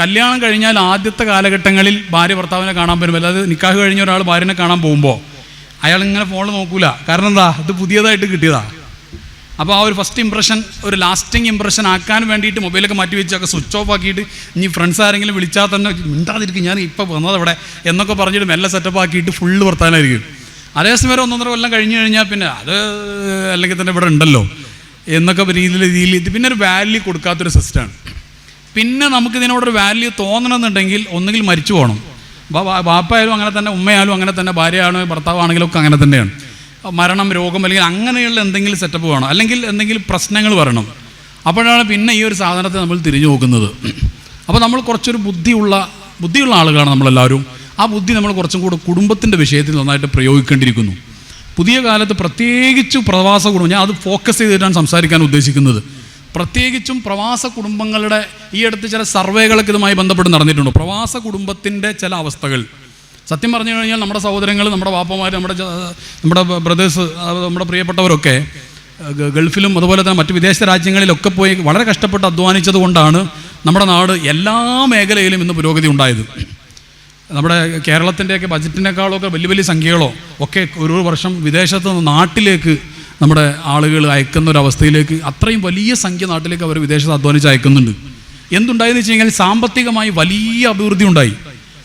കല്യാണം കഴിഞ്ഞാൽ ആദ്യത്തെ കാലഘട്ടങ്ങളിൽ ഭാര്യ ഭർത്താവിനെ കാണാൻ പറ്റും അല്ലാതെ നിക്കാഹ് കഴിഞ്ഞ ഒരാൾ ഭാര്യനെ കാണാൻ പോകുമ്പോൾ അയാൾ ഇങ്ങനെ ഫോണിൽ നോക്കൂല. കാരണം എന്താ? ഇത് പുതിയതായിട്ട് കിട്ടിയതാ. അപ്പോൾ ആ ഒരു ഫസ്റ്റ് ഇമ്പ്രഷൻ ഒരു ലാസ്റ്റിംഗ് ഇമ്പ്രഷൻ ആക്കാൻ വേണ്ടിയിട്ട് മൊബൈലൊക്കെ മാറ്റി വെച്ചൊക്കെ സ്വിച്ച് ഓഫ് ആക്കിയിട്ട് ഇനി ഫ്രണ്ട്സ് ആരെങ്കിലും വിളിച്ചാൽ തന്നെ മിണ്ടാതിരിക്കും ഞാൻ ഇപ്പോൾ വന്നത് അവിടെ എന്നൊക്കെ പറഞ്ഞിട്ട് മെല്ലെ സെറ്റപ്പ് ആക്കിയിട്ട് ഫുള്ള് വർത്താനായിരിക്കും. അതേസമയം ഒന്നൊന്നര കൊല്ലം കഴിഞ്ഞു കഴിഞ്ഞാൽ പിന്നെ അത് അല്ലെങ്കിൽ തന്നെ ഇവിടെ ഉണ്ടല്ലോ. എന്നൊക്കെ രീതിയിൽ രീതിയിൽ ഇത് പിന്നെ ഒരു വാല്യൂ കൊടുക്കാത്തൊരു സിസ്റ്റമാണ് പിന്നെ നമുക്ക് ഇതിനോടൊരു വാല്യൂ തോന്നണമെന്നുണ്ടെങ്കിൽ ഒന്നുകിൽ മരിച്ചു പോകണം ബാ- ബാ- ബാപ്പായാലും അങ്ങനെ തന്നെ ഉമ്മയായാലും അങ്ങനെ തന്നെ ഭാര്യയാണോ ഭർത്താവാണെങ്കിലും ഒക്കെ അങ്ങനെ തന്നെയാണ്. മരണം രോഗം അല്ലെങ്കിൽ അങ്ങനെയുള്ള എന്തെങ്കിലും സെറ്റപ്പ് വേണം. അല്ലെങ്കിൽ എന്തെങ്കിലും പ്രശ്നങ്ങൾ വരണം. അപ്പോഴാണ് പിന്നെ ഈ ഒരു സാധനത്തെ നമ്മൾ തിരിഞ്ഞു നോക്കുന്നത്. അപ്പോൾ നമ്മൾ കുറച്ചൊരു ബുദ്ധിയുള്ള ബുദ്ധിയുള്ള ആളുകളാണ് നമ്മളെല്ലാവരും. ആ ബുദ്ധി നമ്മൾ കുറച്ചും കൂടെ കുടുംബത്തിന്റെ വിഷയത്തിൽ നന്നായിട്ട് പ്രയോഗിക്കേണ്ടിയിരിക്കുന്നു. പുതിയ കാലത്ത് പ്രത്യേകിച്ച് പ്രവാസ കുടുംബം ഞാൻ അത് ഫോക്കസ് ചെയ്തിട്ടാണ് സംസാരിക്കാൻ ഉദ്ദേശിക്കുന്നത്. പ്രത്യേകിച്ചും പ്രവാസ കുടുംബങ്ങളുടെ ഈ അടുത്ത് ചില സർവേകളൊക്കെ ഇതുമായി ബന്ധപ്പെട്ട് നടന്നിട്ടുണ്ട്. പ്രവാസ കുടുംബത്തിന്റെ ചില അവസ്ഥകൾ. സത്യം പറഞ്ഞു കഴിഞ്ഞാൽ നമ്മുടെ സഹോദരങ്ങൾ നമ്മുടെ വാപ്പമാർ നമ്മുടെ നമ്മുടെ ബ്രദേഴ്സ് നമ്മുടെ പ്രിയപ്പെട്ടവരൊക്കെ ഗൾഫിലും അതുപോലെ തന്നെ മറ്റ് വിദേശ രാജ്യങ്ങളിലൊക്കെ പോയി വളരെ കഷ്ടപ്പെട്ട് അധ്വാനിച്ചത് കൊണ്ടാണ് നമ്മുടെ നാട് എല്ലാ മേഖലയിലും ഇന്ന് പുരോഗതി ഉണ്ടായത്. നമ്മുടെ കേരളത്തിന്റെയൊക്കെ ബജറ്റിനേക്കാളൊക്കെ വലിയ വലിയ സംഖ്യകളോ ഒക്കെ ഒരു വർഷം വിദേശത്ത് നാട്ടിലേക്ക് നമ്മുടെ ആളുകൾ അയക്കുന്ന ഒരു അവസ്ഥയിലേക്ക് അത്രയും വലിയ സംഖ്യ നാട്ടിലേക്ക് അവർ വിദേശത്ത് അധ്വാനിച്ച് അയക്കുന്നുണ്ട്. എന്തുണ്ടായെന്ന് വെച്ച് കഴിഞ്ഞാൽ സാമ്പത്തികമായി വലിയ അഭിവൃദ്ധി ഉണ്ടായി.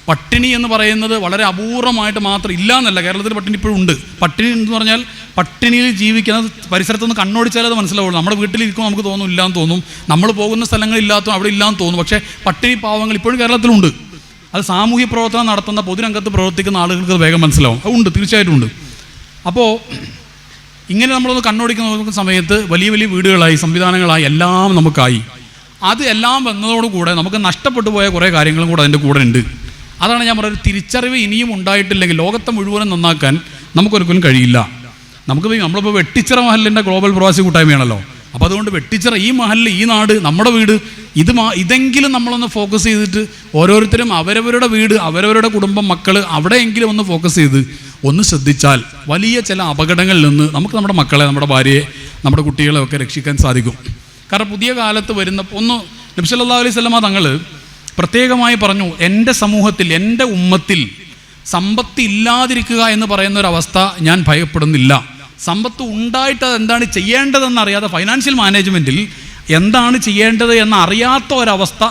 പട്ടിണി എന്ന് പറയുന്നത് വളരെ അപൂർവമായിട്ട് മാത്രം ഇല്ല എന്നല്ല. കേരളത്തിൽ പട്ടിണി ഇപ്പോഴും ഉണ്ട്. പട്ടിണി എന്ന് പറഞ്ഞാൽ പട്ടിണിയിൽ ജീവിക്കുന്നത് പരിസരത്തുനിന്ന് കണ്ണോടിച്ചാൽ അത് മനസ്സിലാവുള്ളൂ. നമ്മുടെ വീട്ടിലിരിക്കും നമുക്ക് തോന്നും ഇല്ലാന്ന് തോന്നും. നമ്മൾ പോകുന്ന സ്ഥലങ്ങളില്ലാത്ത അവിടെ ഇല്ലാന്ന് തോന്നും. പക്ഷേ പട്ടിണി പാവങ്ങൾ ഇപ്പോഴും കേരളത്തിലുണ്ട്. അത് സാമൂഹ്യ പ്രവർത്തനം നടത്തുന്ന പൊതുരംഗത്ത് പ്രവർത്തിക്കുന്ന ആളുകൾക്ക് വേഗം മനസ്സിലാവും. അത് ഉണ്ട് തീർച്ചയായിട്ടും ഉണ്ട്. അപ്പോൾ ഇങ്ങനെ നമ്മളൊന്ന് കണ്ണോടിക്കുന്ന നോക്കുന്ന സമയത്ത് വലിയ വലിയ വീടുകളായി സംവിധാനങ്ങളായി എല്ലാം നമുക്കായി. അത് എല്ലാം വന്നതോടുകൂടെ നമുക്ക് നഷ്ടപ്പെട്ടു പോയ കുറേ കാര്യങ്ങളും കൂടെ അതിന്റെ കൂടെ ഉണ്ട്. അതാണ് ഞാൻ പറയുന്നത് തിരിച്ചറിവ് ഇനിയും ഉണ്ടായിട്ടില്ലെങ്കിൽ ലോകത്തെ മുഴുവനും നന്നാക്കാൻ നമുക്കൊരിക്കലും കഴിയില്ല. നമുക്ക് നമ്മളിപ്പോൾ വെട്ടിച്ചിറ മഹലിന്റെ ഗ്ലോബൽ പ്രവാസി കൂട്ടായ്മയാണല്ലോ. അപ്പോൾ അതുകൊണ്ട് വെട്ടിച്ചിറ ഈ മഹലിൽ ഈ നാട് നമ്മുടെ വീട് ഇത് മാ ഇതെങ്കിലും നമ്മളൊന്ന് ഫോക്കസ് ചെയ്തിട്ട് ഓരോരുത്തരും അവരവരുടെ വീട് അവരവരുടെ കുടുംബം മക്കൾ അവിടെയെങ്കിലും ഒന്ന് ഫോക്കസ് ചെയ്ത് ഒന്ന് ശ്രദ്ധിച്ചാൽ വലിയ ചില അപകടങ്ങളിൽ നിന്ന് നമുക്ക് നമ്മുടെ മക്കളെ നമ്മുടെ ഭാര്യയെ നമ്മുടെ കുട്ടികളെ ഒക്കെ രക്ഷിക്കാൻ സാധിക്കും. കാരണം പുതിയ കാലത്ത് വരുന്ന ഒന്ന് നബ്സല്ലാ അലൈഹി സ്വലമ തങ്ങൾ പ്രത്യേകമായി പറഞ്ഞു എന്റെ സമൂഹത്തിൽ എന്റെ ഉമ്മത്തിൽ സമ്പത്ത് ഇല്ലാതിരിക്കുക എന്ന് പറയുന്ന ഒരു അവസ്ഥ ഞാൻ ഭയപ്പെടുന്നില്ല. സമ്പത്ത് ഉണ്ടായിട്ട് എന്താണ് ചെയ്യേണ്ടതെന്ന് അറിയാതെ ഫൈനാൻഷ്യൽ മാനേജ്മെന്റിൽ എന്താണ് ചെയ്യേണ്ടത് എന്ന് അറിയാത്ത ഒരവസ്ഥ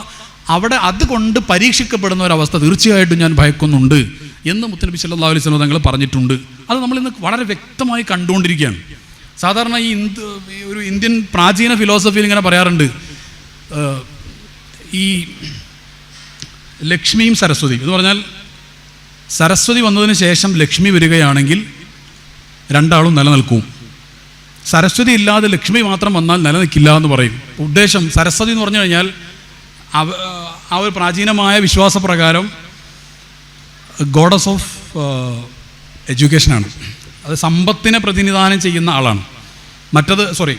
അവിടെ അതുകൊണ്ട് പരീക്ഷിക്കപ്പെടുന്ന ഒരവസ്ഥ തീർച്ചയായിട്ടും ഞാൻ ഭയക്കുന്നുണ്ട്. എന്ന് മുത്തനബി സല്ലാ അലൈഹി സ്വലം തങ്ങൾ പറഞ്ഞിട്ടുണ്ട്. അത് നമ്മൾ ഇന്ന് വളരെ വ്യക്തമായി കണ്ടുകൊണ്ടിരിക്കുകയാണ്. സാധാരണ ഈ ഇന്ത് ഒരു ഇന്ത്യൻ പ്രാചീന ഫിലോസഫിയിൽ ഇങ്ങനെ പറയാറുണ്ട്. ഈ ലക്ഷ്മിയും സരസ്വതിയും എന്ന് പറഞ്ഞാൽ സരസ്വതി വന്നതിന് ശേഷം ലക്ഷ്മി വരികയാണെങ്കിൽ രണ്ടാളും നിലനിൽക്കും. സരസ്വതി ഇല്ലാതെ ലക്ഷ്മി മാത്രം വന്നാൽ നിലനിൽക്കില്ല എന്ന് പറയും. ഉദ്ദേശം സരസ്വതി എന്ന് പറഞ്ഞു കഴിഞ്ഞാൽ ആ ഒരു പ്രാചീനമായ വിശ്വാസപ്രകാരം ഗോഡസ് ഓഫ് എഡ്യൂക്കേഷനാണ് അത് സമ്പത്തിനെ പ്രതിനിധാനം ചെയ്യുന്ന ആളാണ്. മറ്റത് സോറി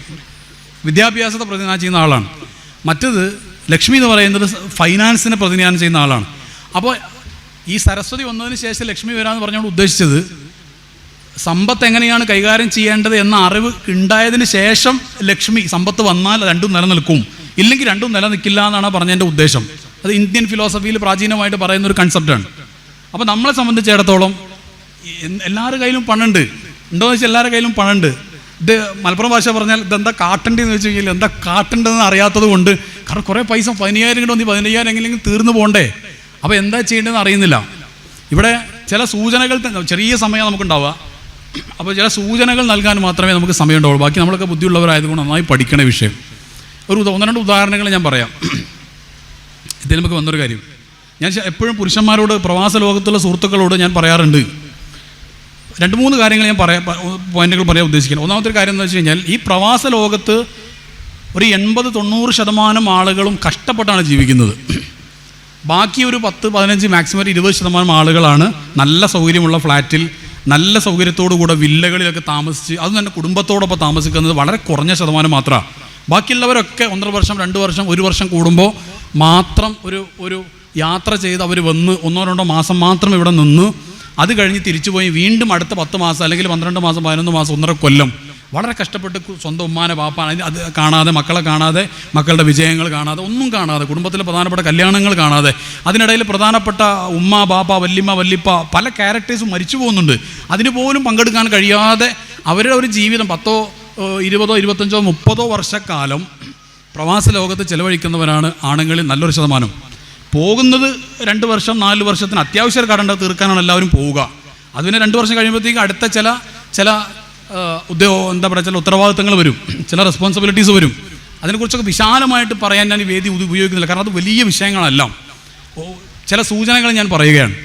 വിദ്യാഭ്യാസത്തെ പ്രതിനിധാനം ചെയ്യുന്ന ആളാണ്. മറ്റത് ലക്ഷ്മി എന്ന് പറയുന്നത് ഫൈനാൻസിനെ പ്രതിനിധാനം ചെയ്യുന്ന ആളാണ്. അപ്പോൾ ഈ സരസ്വതി വന്നതിന് ശേഷം ലക്ഷ്മി വരാമെന്ന് പറഞ്ഞുകൊണ്ട് ഉദ്ദേശിച്ചത് സമ്പത്ത് എങ്ങനെയാണ് കൈകാര്യം ചെയ്യേണ്ടത് എന്ന അറിവ് ഉണ്ടായതിന് ശേഷം ലക്ഷ്മി സമ്പത്ത് വന്നാൽ രണ്ടും നിലനിൽക്കും. ഇല്ലെങ്കിൽ രണ്ടും നിലനിൽക്കില്ല എന്നാണ് പറഞ്ഞതിന്റെ ഉദ്ദേശം. അത് ഇന്ത്യൻ ഫിലോസഫിയിൽ പ്രാചീനമായിട്ട് പറയുന്ന ഒരു കൺസെപ്റ്റാണ് അപ്പോൾ നമ്മളെ സംബന്ധിച്ചിടത്തോളം എല്ലാവരുടെ കയ്യിലും പണുണ്ട്. ഉണ്ടോ വെച്ചാൽ എല്ലാവരുടെ കയ്യിലും പണുണ്ട്. ഇത് മലപ്പുറം ഭാഷ പറഞ്ഞാൽ ഇതെന്താ കാട്ടണ്ട് എന്ന് വെച്ച് കഴിഞ്ഞാൽ എന്താ കാട്ടുണ്ടെന്ന് അറിയാത്തത് കൊണ്ട് കാരണം കുറേ പൈസ പതിനയ്യായിരം കിട്ടും. പതിനയ്യായിരം എങ്കിലും തീർന്നു പോകണ്ടേ അപ്പോൾ എന്താ ചെയ്യേണ്ടതെന്ന് അറിയുന്നില്ല. ഇവിടെ ചില സൂചനകൾ ചെറിയ സമയം നമുക്കുണ്ടാവുക. അപ്പോൾ ചില സൂചനകൾ നൽകാൻ മാത്രമേ നമുക്ക് സമയം ഉണ്ടാവുള്ളൂ ബാക്കി നമ്മളൊക്കെ ബുദ്ധിയുള്ളവരായതുകൊണ്ട് നന്നായി പഠിക്കണ വിഷയം. ഒരു ഒന്ന് രണ്ട് ഉദാഹരണങ്ങൾ ഞാൻ പറയാം. ഇതിൽ നമുക്ക് വന്നൊരു കാര്യം. ഞാൻ എപ്പോഴും പുരുഷന്മാരോട് പ്രവാസ ലോകത്തുള്ള സുഹൃത്തുക്കളോട് ഞാൻ പറയാറുണ്ട്. രണ്ട് മൂന്ന് കാര്യങ്ങൾ ഞാൻ പറയാം പോയിന്റുകൾ പറയാൻ ഉദ്ദേശിക്കുന്നത് ഒന്നാമത്തെ കാര്യം എന്ന് വെച്ച് കഴിഞ്ഞാൽ ഈ പ്രവാസ ലോകത്ത് ഒരു എൺപത് തൊണ്ണൂറ് ശതമാനം ആളുകളും കഷ്ടപ്പെട്ടാണ് ജീവിക്കുന്നത്. ബാക്കി ഒരു പത്ത് പതിനഞ്ച് മാക്സിമം ഇരുപത് ശതമാനം ആളുകളാണ് നല്ല സൗകര്യമുള്ള ഫ്ലാറ്റിൽ നല്ല സൗകര്യത്തോടു കൂടെ വില്ലകളിലൊക്കെ താമസിച്ച് അത് തന്നെ കുടുംബത്തോടൊപ്പം താമസിക്കുന്നത് വളരെ കുറഞ്ഞ ശതമാനം മാത്രമാണ് ബാക്കിയുള്ളവരൊക്കെ ഒന്നര വർഷം രണ്ട് വർഷം ഒരു വർഷം കൂടുമ്പോൾ മാത്രം ഒരു ഒരു യാത്ര ചെയ്ത് അവർ വന്ന് ഒന്നോ രണ്ടോ മാസം മാത്രം ഇവിടെ നിന്ന് അത് കഴിഞ്ഞ് തിരിച്ചു പോയി വീണ്ടും അടുത്ത പത്ത് മാസം അല്ലെങ്കിൽ പന്ത്രണ്ട് മാസം പതിനൊന്ന് മാസം ഒന്നര കൊല്ലം. വളരെ കഷ്ടപ്പെട്ട് സ്വന്തം ഉമ്മാനെ പാപ്പാണ് അത് കാണാതെ മക്കളെ കാണാതെ മക്കളുടെ വിജയങ്ങൾ കാണാതെ ഒന്നും കാണാതെ കുടുംബത്തിലെ പ്രധാനപ്പെട്ട കല്യാണങ്ങൾ കാണാതെ അതിനിടയിൽ പ്രധാനപ്പെട്ട ഉമ്മ ബാപ്പ വല്യമ്മ വല്ലിപ്പ പല ക്യാരക്ടേഴ്സും മരിച്ചു പോകുന്നുണ്ട്. അതിന് പോലും പങ്കെടുക്കാൻ കഴിയാതെ അവരുടെ ഒരു ജീവിതം പത്തോ ഇരുപതോ ഇരുപത്തഞ്ചോ മുപ്പതോ വർഷക്കാലം പ്രവാസ ലോകത്ത് ചെലവഴിക്കുന്നവരാണ് ആണുങ്ങളിൽ നല്ലൊരു ശതമാനം. പോകുന്നത് രണ്ട് വർഷം നാല് വർഷത്തിന് അത്യാവശ്യ കടണ്ട തീർക്കാനാണ് എല്ലാവരും പോവുക. അത് പിന്നെ രണ്ട് വർഷം കഴിയുമ്പോഴത്തേക്ക് അടുത്ത ചില ചില ഉദ്യോഗ എന്താ പറയുക ചില ഉത്തരവാദിത്തങ്ങൾ വരും. ചില റെസ്പോൺസിബിലിറ്റീസ് വരും. അതിനെക്കുറിച്ചൊക്കെ വിശാലമായിട്ട് പറയാൻ ഞാൻ ഈ വേദി ഉപയോഗിക്കുന്നില്ല. കാരണം അത് വലിയ വിഷയങ്ങളെല്ലാം. ചില സൂചനകൾ ഞാൻ പറയുകയാണ്.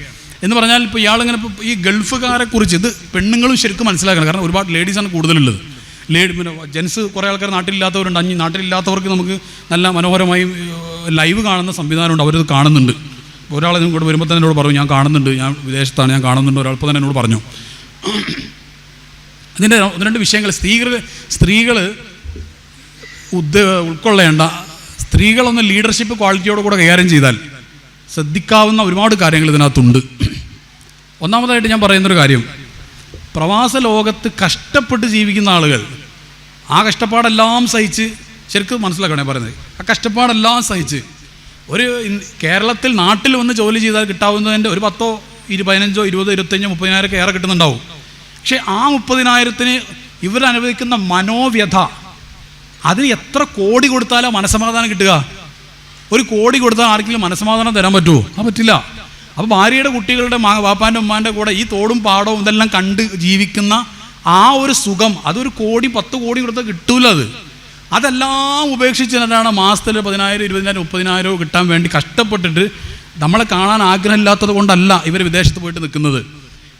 എന്ന് പറഞ്ഞാൽ ഇപ്പോൾ ഇയാളിങ്ങനെ ഇപ്പോൾ ഈ ഗൾഫുകാരെ കുറിച്ച് ഇത് പെണ്ണുങ്ങളും ശരിക്കും മനസ്സിലാക്കണം. കാരണം ഒരുപാട് ലേഡീസാണ് കൂടുതലുള്ളത്. ലേഡി പിന്നെ ജെൻസ് കുറേ ആൾക്കാർ നാട്ടിലില്ലാത്തവരുണ്ട്. അഞ്ഞ് നാട്ടിലില്ലാത്തവർക്ക് നമുക്ക് നല്ല മനോഹരമായി ലൈവ് കാണുന്ന സംവിധാനമുണ്ട് അവരത് കാണുന്നുണ്ട്. ഒരാൾ ഇങ്ങോട്ട് വരുമ്പോൾ തന്നെ എന്നോട് പറഞ്ഞു ഞാൻ കാണുന്നുണ്ട് ഞാൻ വിദേശത്താണ് ഞാൻ കാണുന്നുണ്ട് ഒരാൾ തന്നെ എന്നോട് പറഞ്ഞു. അതിന്റെ ഒന്ന് രണ്ട് വിഷയങ്ങൾ. സ്ത്രീകൾ സ്ത്രീകൾ ഉദ്ദ ഉൾക്കൊള്ളേണ്ട സ്ത്രീകളൊന്ന് ലീഡർഷിപ്പ് ക്വാളിറ്റിയോട് കൂടെ കൈകാര്യം ചെയ്താൽ ശ്രദ്ധിക്കാവുന്ന ഒരുപാട് കാര്യങ്ങൾ ഇതിനകത്തുണ്ട്. ഒന്നാമതായിട്ട് ഞാൻ പറയുന്നൊരു കാര്യം. പ്രവാസ ലോകത്ത് കഷ്ടപ്പെട്ട് ജീവിക്കുന്ന ആളുകൾ ആ കഷ്ടപ്പാടെല്ലാം സഹിച്ച് ശരിക്കും മനസ്സിലാക്കണേ പറയുന്നത്. ആ കഷ്ടപ്പാടെല്ലാം സഹിച്ച്. ഒരു കേരളത്തിൽ നാട്ടിൽ വന്ന് ജോലി ചെയ്താൽ കിട്ടാവുന്നതിന്റെ ഒരു പത്തോ ഇരു പതിനഞ്ചോ ഇരുപതോ ഇരുപത്തഞ്ചോ മുപ്പതിനായിരമൊക്കെ ഏറെ കിട്ടുന്നുണ്ടാവും. പക്ഷേ ആ മുപ്പതിനായിരത്തിന് ഇവരനുഭവിക്കുന്ന മനോവ്യഥ അതിന് എത്ര കോടി കൊടുത്താലോ മനസമാധാനം കിട്ടുക? ഒരു കോടി കൊടുത്താൽ ആർക്കെങ്കിലും മനസമാധാനം തരാൻ പറ്റുമോ? ആ പറ്റില്ല. അപ്പോൾ ഭാര്യയുടെ കുട്ടികളുടെ മാ വാപ്പാന്റെ ഉമ്മാന്റെ കൂടെ ഈ തോടും പാടവും ഇതെല്ലാം കണ്ട് ജീവിക്കുന്ന ആ ഒരു സുഖം അതൊരു കോടി പത്ത് കോടി കൊടുത്താൽ കിട്ടൂല അത്. അതെല്ലാം ഉപേക്ഷിച്ചിട്ടാണ് മാസത്തിൽ പതിനായിരം ഇരുപതിനായിരം മുപ്പതിനായിരവും കിട്ടാൻ വേണ്ടി കഷ്ടപ്പെട്ടിട്ട് നമ്മളെ കാണാൻ ആഗ്രഹമില്ലാത്തത് കൊണ്ടല്ല ഇവർ വിദേശത്ത് പോയിട്ട് നിൽക്കുന്നത്.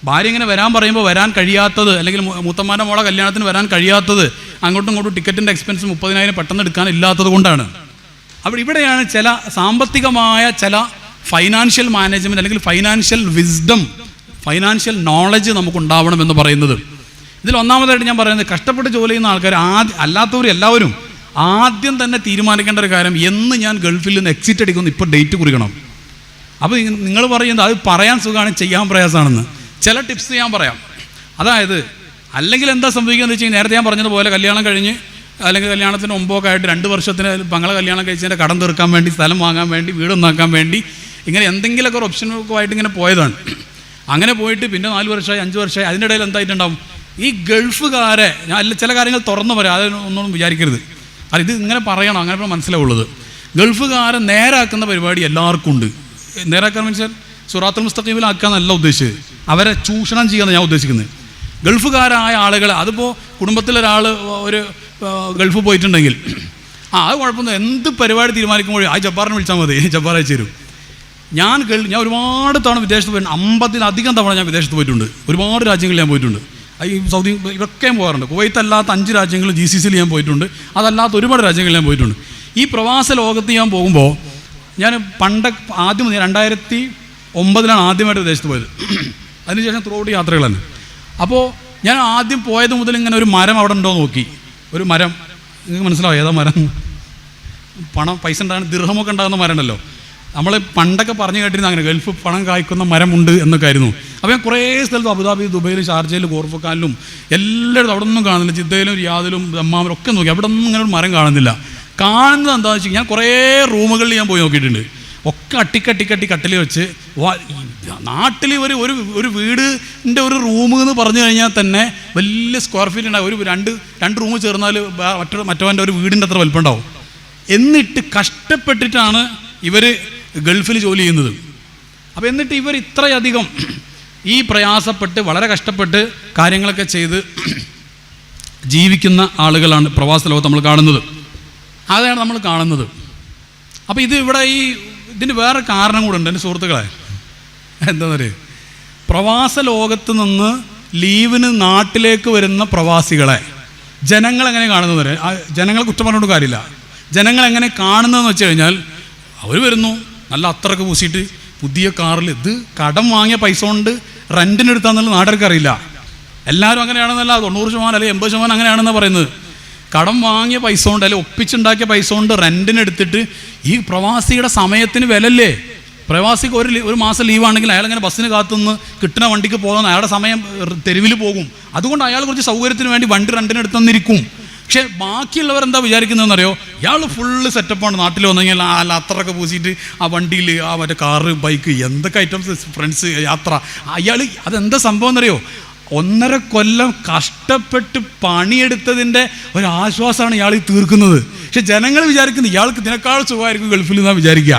ഭാര്യ ഇങ്ങനെ വരാൻ പറയുമ്പോൾ വരാൻ കഴിയാത്തത് അല്ലെങ്കിൽ മൂത്തമ്മാന്റെ മോളെ കല്യാണത്തിന് വരാൻ കഴിയാത്തത് അങ്ങോട്ടും ഇങ്ങോട്ടും ടിക്കറ്റിന്റെ എക്സ്പെൻസ് മുപ്പതിനായിരം പെട്ടെന്ന് എടുക്കാൻ ഇല്ലാത്തത് കൊണ്ടാണ്. അപ്പോൾ ഇവിടെയാണ് ചില സാമ്പത്തികമായ ചില ഫൈനാൻഷ്യൽ മാനേജ്മെന്റ് അല്ലെങ്കിൽ ഫൈനാൻഷ്യൽ വിസ്ഡം ഫൈനാൻഷ്യൽ നോളജ് നമുക്കുണ്ടാവണം എന്ന് പറയുന്നത്. ഇതിൽ ഒന്നാമതായിട്ട് ഞാൻ പറയുന്നത് കഷ്ടപ്പെട്ട് ജോലി ചെയ്യുന്ന ആൾക്കാർ ആദ്യം അല്ലാത്തവർ എല്ലാവരും ആദ്യം തന്നെ തീരുമാനിക്കേണ്ട ഒരു കാര്യം എന്ന് ഞാൻ ഗൾഫിൽ നിന്ന് എക്സിറ്റ് അടിക്കുന്നു ഇപ്പോൾ ഡേറ്റ് കുറിക്കണം. അപ്പോൾ നിങ്ങൾ പറയുന്നത് അത് പറയാൻ സുഖമാണ് ചെയ്യാൻ പ്രയാസമാണെന്ന്. ചില ടിപ്സ് ഞാൻ പറയാം. അതായത് അല്ലെങ്കിൽ എന്താ സംഭവിക്കുക എന്ന് വെച്ച് കഴിഞ്ഞാൽ നേരത്തെ ഞാൻ പറഞ്ഞതുപോലെ കല്യാണം കഴിഞ്ഞ് അല്ലെങ്കിൽ കല്യാണത്തിന് മുമ്പൊക്കെ ആയിട്ട് രണ്ട് വർഷത്തിന് പങ്ങളെ കല്യാണം കഴിച്ചതിന്റെ കടം തീർക്കാൻ വേണ്ടി സ്ഥലം വാങ്ങാൻ വേണ്ടി വീട് ഒന്നാക്കാൻ വേണ്ടി ഇങ്ങനെ എന്തെങ്കിലുമൊക്കെ ഒരു ഓപ്ഷനൊക്കെ ആയിട്ട് ഇങ്ങനെ പോയതാണ്. അങ്ങനെ പോയിട്ട് പിന്നെ നാല് വർഷമായി അഞ്ച് വർഷമായി അതിന്റെ ഇടയിൽ എന്തായിട്ടുണ്ടാവും? ഈ ഗൾഫുകാരെ ഞാൻ അല്ല ചില കാര്യങ്ങൾ തുറന്നു പറയാം അതൊന്നും വിചാരിക്കരുത്. അത് ഇത് ഇങ്ങനെ പറയണം അങ്ങനെ മനസ്സിലാവുള്ളത്. ഗൾഫുകാരെ നേരാക്കുന്ന പരിപാടി എല്ലാവർക്കും ഉണ്ട്. നേരാക്കാൻ മനുഷ്യൻ സുറാത്തുൽ മുസ്തഖീമിലാക്കാന്നല്ല ഉദ്ദേശിച്ചത്. അവരെ ചൂഷണം ചെയ്യാന്ന് ഞാൻ ഉദ്ദേശിക്കുന്നത്. ഗൾഫുകാരായ ആളുകൾ അതിപ്പോൾ കുടുംബത്തിലൊരാൾ ഒരു ഗൾഫ് പോയിട്ടുണ്ടെങ്കിൽ ആ അത് കുഴപ്പമൊന്നും എന്ത് പരിപാടി തീരുമാനിക്കുമ്പോഴും ആ ജബ്ബാറിനെ വിളിച്ചാൽ മതി ജബ്ബാർ അയച്ചു തരും. ഞാൻ ഗൾ ഞാൻ ഒരുപാട് തവണ വിദേശത്ത് പോയിട്ടുണ്ട് അമ്പതിലധികം തവണ ഞാൻ വിദേശത്ത് പോയിട്ടുണ്ട്. ഒരുപാട് രാജ്യങ്ങളിൽ ഞാൻ പോയിട്ടുണ്ട്. ഈ സൗദി ഇതൊക്കെ പോകാറുണ്ട്. കുവൈത്ത് അല്ലാത്ത അഞ്ച് രാജ്യങ്ങൾ ജി സി സിയിൽ ഞാൻ പോയിട്ടുണ്ട്. അതല്ലാത്ത ഒരുപാട് രാജ്യങ്ങളിൽ ഞാൻ പോയിട്ടുണ്ട്. ഈ പ്രവാസ ലോകത്ത് ഞാൻ പോകുമ്പോൾ ഞാൻ പണ്ട് ആദ്യം രണ്ടായിരത്തി ഒമ്പതിലാണ് ആദ്യമായിട്ട് വിദേശത്ത് പോയത്. അതിനുശേഷം ത്രൂ ഔട്ട് യാത്രകളാണ് അപ്പോൾ ഞാൻ ആദ്യം പോയത് മുതൽ ഇങ്ങനെ ഒരു മരം അവിടെ ഉണ്ടോ നോക്കി. ഒരു മരം. നിങ്ങൾക്ക് മനസ്സിലാവും ഏതാ മരം? പണം പൈസ ഉണ്ടാകുന്ന ദീർഘമൊക്കെ ഉണ്ടാകുന്ന മരം ഉണ്ടല്ലോ. നമ്മൾ പണ്ടൊക്കെ പറഞ്ഞു കേട്ടിരുന്ന അങ്ങനെ ഗൾഫ് പണം കായ്ക്കുന്ന മരമുണ്ട് എന്നൊക്കെ ആയിരുന്നു. അപ്പോൾ ഞാൻ കുറേ സ്ഥലത്ത് അബുദാബി ദുബൈയിൽ ഷാർജയിൽ ഗോർഫക്കാലിലും എല്ലായിടത്തും അവിടെ ഒന്നും കാണുന്നില്ല. ജിദ്ദയിലും റിയാദിലും ദമ്മാമിലും ഒക്കെ നോക്കി. അവിടെ ഒന്നും ഇങ്ങനെ ഒരു മരം കാണുന്നില്ല. കാണുന്നത് എന്താണെന്ന് വെച്ചാൽ ഞാൻ കുറേ റൂമുകളിൽ ഞാൻ പോയി നോക്കിയിട്ടുണ്ട്. ഒക്കെ അട്ടിക്കട്ടിക്കട്ടി കട്ടിൽ വെച്ച് നാട്ടിൽ ഒരു ഒരു ഒരു വീടിന്റെ ഒരു റൂം എന്ന് പറഞ്ഞു കഴിഞ്ഞാൽ തന്നെ വലിയ സ്ക്വയർ ഫീറ്റ് ഉണ്ടാവും. ഒരു രണ്ട് രണ്ട് റൂം ചേർന്നാൽ മറ്റ മറ്റവന്റെ ഒരു വീടിന്റെ അത്ര വലിപ്പം ഉണ്ടാവും എന്നിട്ട് കഷ്ടപ്പെട്ടിട്ടാണ് ഇവർ ഗൾഫിൽ ജോലി ചെയ്യുന്നത്. അപ്പോൾ എന്നിട്ട് ഇവർ ഇത്രയധികം ഈ പ്രയാസപ്പെട്ട് വളരെ കഷ്ടപ്പെട്ട് കാര്യങ്ങളൊക്കെ ചെയ്ത് ജീവിക്കുന്ന ആളുകളാണ് പ്രവാസ ലോകത്ത് നമ്മൾ കാണുന്നത്. അതാണ് നമ്മൾ കാണുന്നത്. അപ്പോൾ ഇത് ഇവിടെ ഈ ഇതിന് വേറെ കാരണം കൂടെ ഉണ്ട് എന്റെ സുഹൃത്തുക്കളെ. എന്താണെന്നറിയോ പ്രവാസ ലോകത്ത് നിന്ന് ലീവിന് നാട്ടിലേക്ക് വരുന്ന പ്രവാസികളെ ജനങ്ങൾ എങ്ങനെ കാണുന്നത് ജനങ്ങളെ കുറ്റം പറഞ്ഞുകൊണ്ട് കാര്യമില്ല. ജനങ്ങൾ എങ്ങനെ കാണുന്നതെന്ന് വെച്ച് കഴിഞ്ഞാൽ അവർ വരുന്നു നല്ല അത്രയ്ക്ക് പൂശിയിട്ട് പുതിയ കാറിൽ ഇത് കടം വാങ്ങിയ പൈസ കൊണ്ട് റെന്റിന് എടുത്താന്നുള്ള നാട്ടുകാർക്ക് അറിയില്ല എല്ലാവരും അങ്ങനെയാണെന്നല്ല തൊണ്ണൂറ് ശതമാനം അല്ലെങ്കിൽ എൺപത് ശതമാനം അങ്ങനെയാണെന്നാണ് പറയുന്നത്. കടം വാങ്ങിയ പൈസ കൊണ്ട് അല്ലെങ്കിൽ ഒപ്പിച്ചുണ്ടാക്കിയ പൈസ കൊണ്ട് റെന്റിന് എടുത്തിട്ട് ഈ പ്രവാസിയുടെ സമയത്തിന് വിലല്ലേ? പ്രവാസിക്ക് ഒരു ഒരു മാസം ലീവാണെങ്കിൽ അയാൾ ഇങ്ങനെ ബസ്സിന് കാത്തുനിന്ന് കിട്ടുന്ന വണ്ടിക്ക് പോകുന്ന അയാളുടെ സമയം തെരുവിൽ പോകും. അതുകൊണ്ട് അയാൾ കുറച്ച് സൗകര്യത്തിന് വേണ്ടി വണ്ടി റെന്റിന് എടുത്തെന്നിരിക്കും പക്ഷേ ബാക്കിയുള്ളവർ എന്താ വിചാരിക്കുന്നതെന്നറിയോ? ഇയാൾ ഫുള്ള് സെറ്റപ്പാണ് നാട്ടിൽ വന്നു കഴിഞ്ഞാൽ അല്ല അത്രയൊക്കെ പൂശിയിട്ട് ആ വണ്ടിയിൽ ആ മറ്റേ കാറ് ബൈക്ക് എന്തൊക്കെ ഐറ്റംസ് ഫ്രണ്ട്സ് യാത്ര. അയാൾ അതെന്താ സംഭവം എന്നറിയോ ഒന്നര കൊല്ലം കഷ്ടപ്പെട്ട് പണിയെടുത്തതിന്റെ ഒരു ആശ്വാസമാണ് ഇയാൾ ഈ തീർക്കുന്നത്. പക്ഷെ ജനങ്ങൾ വിചാരിക്കുന്നത് ഇയാൾക്ക് ഇതിനേക്കാൾ സുഖമായിരിക്കും ഗൾഫിൽ നിന്നാണ് വിചാരിക്കുക.